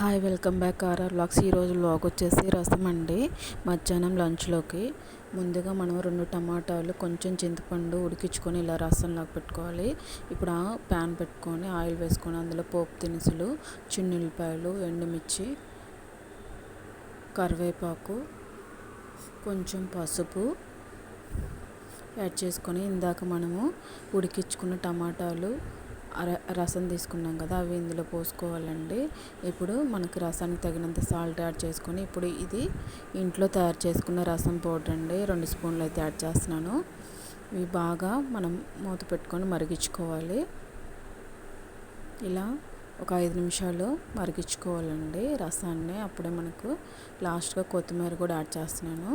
Hi welcome back RR blogs. ఈరోజు blog వచ్చేసి రసం అండి మధ్యాహ్నం లంచ్లోకి. ముందుగా మనం రెండు టమాటాలు కొంచెం చింతపండు ఉడికించుకొని ఇలా రసంలాగా పెట్టుకోవాలి. ఇప్పుడు ఆ ప్యాన్ పెట్టుకొని ఆయిల్ వేసుకొని అందులో పోపు దినుసులు చిన్నుల్లిపాయలు ఎండుమిర్చి కరివేపాకు కొంచెం పసుపు యాడ్ చేసుకొని ఇందాక మనము ఉడికించుకున్న టమాటాలు రసం తీసుకున్నాం కదా అవి ఇందులో పోసుకోవాలండి. ఇప్పుడు మనకు రసానికి తగినంత సాల్ట్ యాడ్ చేసుకొని ఇప్పుడు ఇది ఇంట్లో తయారు చేసుకున్న రసం పౌడర్ అండి. రెండు స్పూన్లు అయితే యాడ్ చేస్తున్నాను. ఇవి బాగా మనం మూత పెట్టుకొని మరిగించుకోవాలి. ఇలా ఒక ఐదు నిమిషాలు మరిగించుకోవాలండి రసాన్ని. అప్పుడే మనకు లాస్ట్గా కొత్తిమీర కూడా యాడ్ చేస్తున్నాను.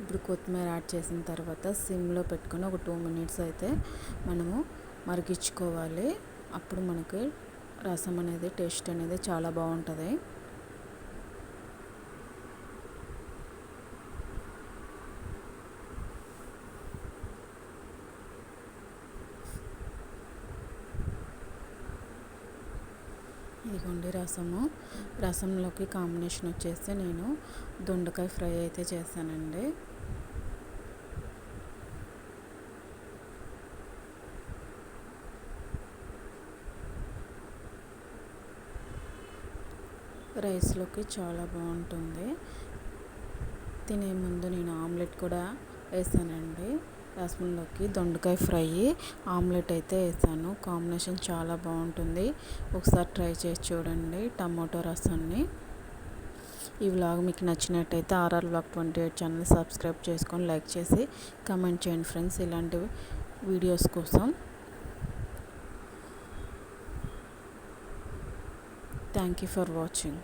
ఇప్పుడు కొత్తిమీర యాడ్ చేసిన తర్వాత సిమ్లో పెట్టుకొని ఒక టూ మినిట్స్ అయితే మనము మరిగించుకోవాలి. అప్పుడు మనకి రసం అనేది టేస్ట్ అనేది చాలా బాగుంటుంది. ఇదిగోండి రసము. రసంలోకి కాంబినేషన్ వచ్చేసి నేను దొండకాయ ఫ్రై అయితే చేశానండి. రైస్లోకి చాలా బాగుంటుంది. తినే ముందు నేను ఆమ్లెట్ కూడా వేసానండి. రసంలోకి దొండకాయ ఫ్రై ఆమ్లెట్ అయితే వేసాను. కాంబినేషన్ చాలా బాగుంటుంది. ఒకసారి ట్రై చేసి చూడండి టమాటో రసాన్ని. ఈ వ్లాగ్ మీకు నచ్చినట్టయితే RR vlog twenty eight channel subscribe చేసుకొని లైక్ చేసి కమెంట్ చేయండి ఫ్రెండ్స్ ఇలాంటి వీడియోస్ కోసం. Thank you for watching.